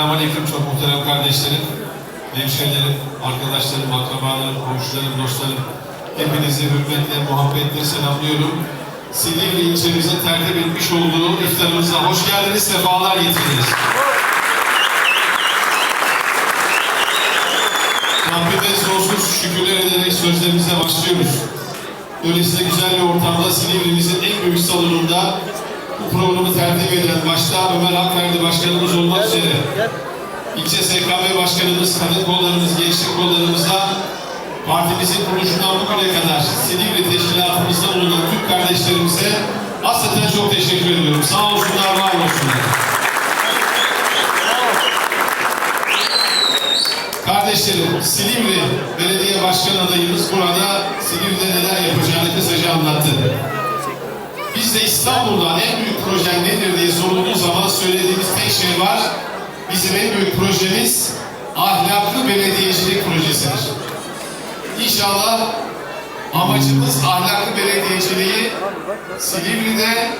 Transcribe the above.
Selamünaleyküm çok muhterem kardeşlerim, hemşehrilerim, arkadaşlarım, akrabalarım, komşularım, dostlarım. Hepinizi hürmetle, muhabbetle selamlıyorum. Silivri ilçemize tertip etmiş olduğu iftarımıza hoş geldiniz, sefalar getirdiniz. Rabbime sonsuz şükürler ederek sözlerimize başlıyoruz. Böylesine güzel bir ortamda Silivri'mizin en büyük salonunda tertip eden başta Ömer Akverdi Başkanımız olmak üzere ilçe SKB Başkanımız, kadın kollarımız, gençlik kollarımızda partimizin kuruluşundan bugüne kadar Silivri teşkilatımızda bulunan Türk kardeşlerimize hasreten çok teşekkür ediyorum. Sağ olsunlar, var olsunlar. Kardeşlerim, Silivri Belediye Başkan adayımız burada Silivri'de neler yapacağını. Biz de İstanbul'da en büyük projen nedir diye sorulduğu zaman söylediğimiz tek şey var. Bizim en büyük projemiz ahlaklı belediyecilik projesidir. İnşallah amacımız ahlaklı belediyeciliği Silivri'de